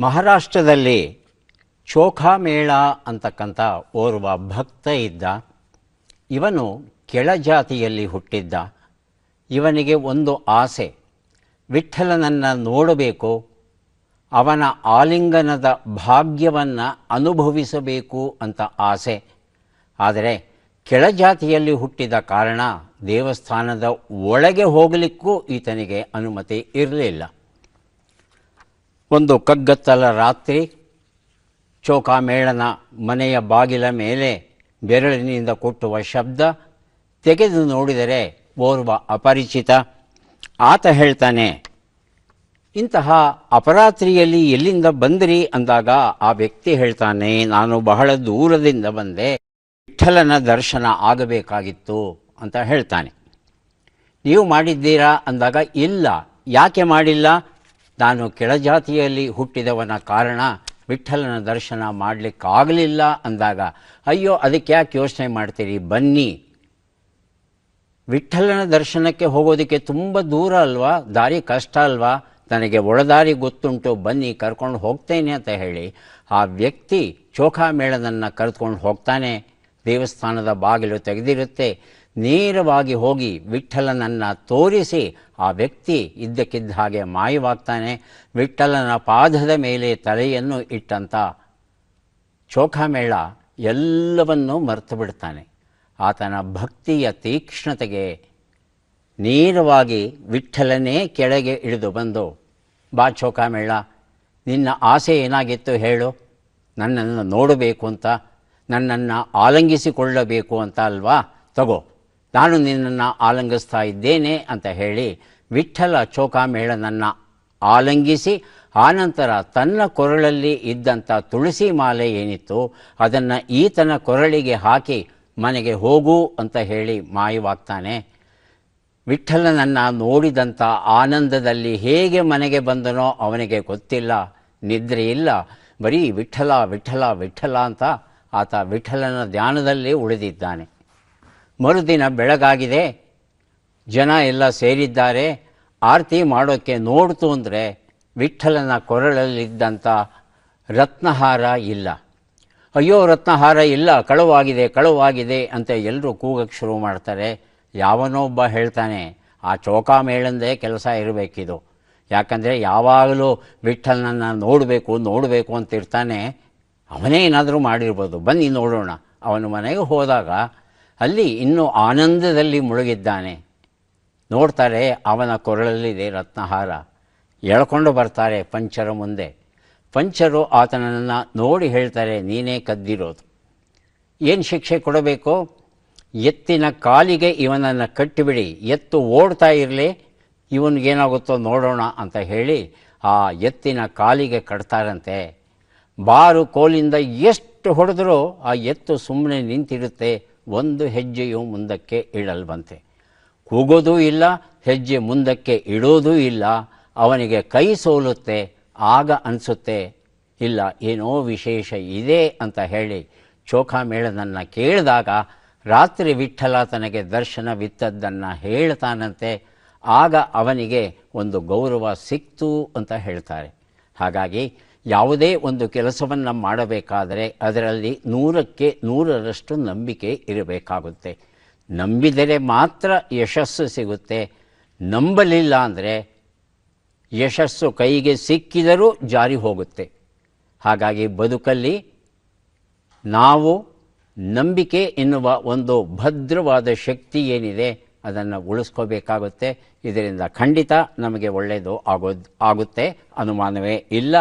ಮಹಾರಾಷ್ಟ್ರದಲ್ಲಿ ಚೋಖಾಮೇಳ ಅಂತಕ್ಕಂಥ ಓರ್ವ ಭಕ್ತ ಇದ್ದ. ಇವನು ಕೆಳಜಾತಿಯಲ್ಲಿ ಹುಟ್ಟಿದ್ದ. ಇವನಿಗೆ ಒಂದು ಆಸೆ, ವಿಠ್ಠಲನನ್ನು ನೋಡಬೇಕು, ಅವನ ಆಲಿಂಗನದ ಭಾಗ್ಯವನ್ನು ಅನುಭವಿಸಬೇಕು ಅಂತ ಆಸೆ. ಆದರೆ ಕೆಳಜಾತಿಯಲ್ಲಿ ಹುಟ್ಟಿದ ಕಾರಣ ದೇವಸ್ಥಾನದ ಒಳಗೆ ಹೋಗಲಿಕ್ಕೂ ಈತನಿಗೆ ಅನುಮತಿ ಇರಲಿಲ್ಲ. ಒಂದು ಕಗ್ಗತ್ತಲ ರಾತ್ರಿ ಚೌಕಾಮೇಳನ ಮನೆಯ ಬಾಗಿಲ ಮೇಲೆ ಬೆರಳಿನಿಂದ ಕೊಟ್ಟುವ ಶಬ್ದ ತೆಗೆದು ನೋಡಿದರೆ ಓರ್ವ ಅಪರಿಚಿತ. ಆತ ಹೇಳ್ತಾನೆ, ಇಂತಹ ಅಪರಾತ್ರಿಯಲ್ಲಿ ಎಲ್ಲಿಂದ ಬಂದಿರಿ ಅಂದಾಗ ಆ ವ್ಯಕ್ತಿ ಹೇಳ್ತಾನೆ, ನಾನು ಬಹಳ ದೂರದಿಂದ ಬಂದೆ ವಿಠಲನ ದರ್ಶನ ಆಗಬೇಕಾಗಿತ್ತು ಅಂತ ಹೇಳ್ತಾನೆ. ನೀವು ಮಾಡಿದ್ದೀರಾ ಅಂದಾಗ ಇಲ್ಲ, ಯಾಕೆ ಮಾಡಿಲ್ಲ? ನಾನು ಕೆಳಜಾತಿಯಲ್ಲಿ ಹುಟ್ಟಿದವನ ಕಾರಣ ವಿಠ್ಠಲನ ದರ್ಶನ ಮಾಡಲಿಕ್ಕಾಗಲಿಲ್ಲ ಅಂದಾಗ, ಅಯ್ಯೋ, ಅದಕ್ಕೆ ಯಾಕೆ ಯೋಚನೆ ಮಾಡ್ತೀರಿ? ಬನ್ನಿ. ವಿಠ್ಠಲನ ದರ್ಶನಕ್ಕೆ ಹೋಗೋದಕ್ಕೆ ತುಂಬ ದೂರ ಅಲ್ವಾ? ದಾರಿ ಕಷ್ಟ ಅಲ್ವಾ? ನನಗೆ ಒಳದಾರಿ ಗೊತ್ತುಂಟು, ಬನ್ನಿ, ಕರ್ಕೊಂಡು ಹೋಗ್ತೇನೆ ಅಂತ ಹೇಳಿ ಆ ವ್ಯಕ್ತಿ ಚೋಖಾ ಮೇಳನನ್ನು ಕರೆದುಕೊಂಡು ಹೋಗ್ತಾನೆ. ದೇವಸ್ಥಾನದ ಬಾಗಿಲು ತೆಗೆದಿರುತ್ತೆ. ನೇರವಾಗಿ ಹೋಗಿ ವಿಠ್ಠಲನನ್ನು ತೋರಿಸಿ ಆ ವ್ಯಕ್ತಿ ಇದ್ದಕ್ಕಿದ್ದ ಹಾಗೆ ಮಾಯವಾಗ್ತಾನೆ. ವಿಠಲನ ಪಾದದ ಮೇಲೆ ತಲೆಯನ್ನು ಇಟ್ಟಂತ ಚೋಖಾಮೇಳ ಎಲ್ಲವನ್ನೂ ಮರೆತು ಬಿಡ್ತಾನೆ. ಆತನ ಭಕ್ತಿಯ ತೀಕ್ಷ್ಣತೆಗೆ ನೇರವಾಗಿ ವಿಠಲನೇ ಕೆಳಗೆ ಇಳಿದು ಬಂದು, ಬಾ ಚೋಖಾಮೇಳ ನಿನ್ನ ಆಸೆ ಏನಾಗಿತ್ತು ಹೇಳು. ನನ್ನನ್ನು ನೋಡಬೇಕು ಅಂತ ನನ್ನನ್ನು ಆಲಂಗಿಸಿಕೊಳ್ಳಬೇಕು ಅಂತ ಅಲ್ವಾ? ತಗೋ, ನಾನು ನಿನ್ನನ್ನು ಆಲಂಗಿಸ್ತಾ ಇದ್ದೇನೆ ಅಂತ ಹೇಳಿ ವಿಠ್ಠಲ ಚೋಕಾಮೇಳನನ್ನು ಆಲಂಗಿಸಿ, ಆನಂತರ ತನ್ನ ಕೊರಳಲ್ಲಿ ಇದ್ದಂಥ ತುಳಸಿ ಮಾಲೆ ಏನಿತ್ತು ಅದನ್ನು ಈತನ ಕೊರಳಿಗೆ ಹಾಕಿ ಮನೆಗೆ ಹೋಗು ಅಂತ ಹೇಳಿ ಮಾಯವಾಗ್ತಾನೆ. ವಿಠ್ಠಲನನ್ನು ನೋಡಿದಂಥ ಆನಂದದಲ್ಲಿ ಹೇಗೆ ಮನೆಗೆ ಬಂದನೋ ಅವನಿಗೆ ಗೊತ್ತಿಲ್ಲ ನಿದ್ರೆ ಇಲ್ಲ ಬರೀ ವಿಠ್ಠಲ ವಿಠ್ಠಲ ವಿಠ್ಠಲ ಅಂತ ಆತ ವಿಠಲನ ಧ್ಯಾನದಲ್ಲಿ ಉಳಿದಿದ್ದಾನೆ. ಮರುದಿನ ಬೆಳಗಾಗಿದೆ. ಜನ ಎಲ್ಲ ಸೇರಿದ್ದಾರೆ. ಆರತಿ ಮಾಡೋಕ್ಕೆ ನೋಡ್ತು ಅಂದರೆ ವಿಠಲನ ಕೊರಳಲ್ಲಿದ್ದಂಥ ರತ್ನಹಾರ ಇಲ್ಲ. ಅಯ್ಯೋ ರತ್ನಹಾರ ಇಲ್ಲ, ಕಳುವಾಗಿದೆ ಕಳುವಾಗಿದೆ ಅಂತ ಎಲ್ಲರೂ ಕೂಗಕ್ಕೆ ಶುರು ಮಾಡ್ತಾರೆ. ಯಾವನೋ ಒಬ್ಬ ಹೇಳ್ತಾನೆ, ಆ ಚೌಕಾಮೇಳಂದೇ ಕೆಲಸ ಇರಬೇಕಿದು. ಯಾಕಂದರೆ ಯಾವಾಗಲೂ ವಿಠಲನನ್ನು ನೋಡಬೇಕು ನೋಡಬೇಕು ಅಂತ ಇರ್ತಾನೆ. ಅವನೇ ಏನಾದರೂ ಮಾಡಿರ್ಬೋದು. ಬನ್ನಿ ನೋಡೋಣ. ಅವನ ಮನೆಗೆ ಹೋದಾಗ ಅಲ್ಲಿ ಇನ್ನೂ ಆನಂದದಲ್ಲಿ ಮುಳುಗಿದ್ದಾನೆ. ನೋಡ್ತಾರೆ ಅವನ ಕೊರಳಲ್ಲಿದೆ ರತ್ನಹಾರ. ಎಳ್ಕೊಂಡು ಬರ್ತಾರೆ ಪಂಚರ ಮುಂದೆ. ಪಂಚರು ಆತನನ್ನು ನೋಡಿ ಹೇಳ್ತಾರೆ, ನೀನೇ ಕದ್ದಿರೋದು. ಏನು ಶಿಕ್ಷೆ ಕೊಡಬೇಕು? ಎತ್ತಿನ ಕಾಲಿಗೆ ಇವನನ್ನು ಕಟ್ಟಿಬಿಡಿ. ಎತ್ತು ಓಡ್ತಾ ಇರಲಿ, ಇವನಿಗೇನಾಗುತ್ತೋ ನೋಡೋಣ ಅಂತ ಹೇಳಿ ಆ ಎತ್ತಿನ ಕಾಲಿಗೆ ಕಟ್ತಾರಂತೆ. ಬಾರು ಕೋಲಿಂದ ಎಷ್ಟು ಹೊಡೆದರೂ ಆ ಎತ್ತು ಸುಮ್ಮನೆ ನಿಂತಿರುತ್ತೆ, ಒಂದು ಹೆಜ್ಜೆಯು ಮುಂದಕ್ಕೆ ಇಡಲ್ವಂತೆ ಕೂಗೋದೂ ಇಲ್ಲ, ಹೆಜ್ಜೆ ಮುಂದಕ್ಕೆ ಇಡೋದೂ ಇಲ್ಲ, ಅವನಿಗೆ ಕೈ ಸೋಲುತ್ತೆ, ಆಗ ಅನಿಸುತ್ತೆ, ಇಲ್ಲ, ಏನೋ ವಿಶೇಷ ಇದೆ ಅಂತ ಹೇಳಿ ಚೋಖಾಮೇಳನನ್ನು ಕೇಳಿದಾಗ ರಾತ್ರಿ ವಿಠಲ ತನಗೆ ದರ್ಶನವಿತ್ತದ್ದನ್ನು ಹೇಳ್ತಾನಂತೆ, ಆಗ ಅವನಿಗೆ ಒಂದು ಗೌರವ ಸಿಕ್ತು ಅಂತ ಹೇಳ್ತಾರೆ. ಹಾಗಾಗಿ ಯಾವುದೇ ಒಂದು ಕೆಲಸವನ್ನು ಮಾಡಬೇಕಾದರೆ ಅದರಲ್ಲಿ ನೂರಕ್ಕೆ ನೂರರಷ್ಟು ನಂಬಿಕೆ ಇರಬೇಕಾಗುತ್ತೆ. ನಂಬಿದರೆ ಮಾತ್ರ ಯಶಸ್ಸು ಸಿಗುತ್ತೆ. ನಂಬಲಿಲ್ಲ ಅಂದರೆ ಯಶಸ್ಸು ಕೈಗೆ ಸಿಕ್ಕಿದರೂ ಜಾರಿ ಹೋಗುತ್ತೆ. ಹಾಗಾಗಿ ಬದುಕಲ್ಲಿ ನಾವು ನಂಬಿಕೆ ಎನ್ನುವ ಒಂದು ಭದ್ರವಾದ ಶಕ್ತಿ ಏನಿದೆ ಅದನ್ನು ಉಳಿಸ್ಕೋಬೇಕಾಗುತ್ತೆ. ಇದರಿಂದ ಖಂಡಿತ ನಮಗೆ ಒಳ್ಳೆಯದು ಆಗೋದು ಆಗುತ್ತೆ. ಅನುಮಾನವೇ ಇಲ್ಲ.